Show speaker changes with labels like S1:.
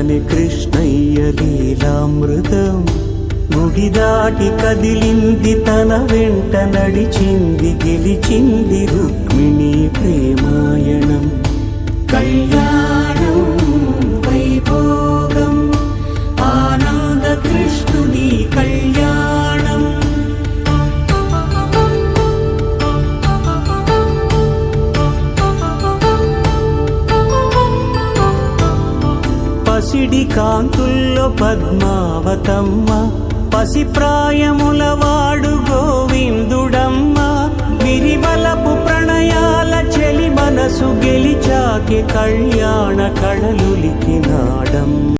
S1: వినగాని కృష్ణయ్య లీలామృతం. గుడి దాటి కదిలింది తన వెంట. పసిడి కాంతుల్లో పద్మావతమ్మ పసిప్రాయముల వాడు గోవిందుడమ్మ. విరివలపు ప్రణయాల చెలి మనసు గెలిచాకే కళ్యాణ కళలులికినాడమ్మ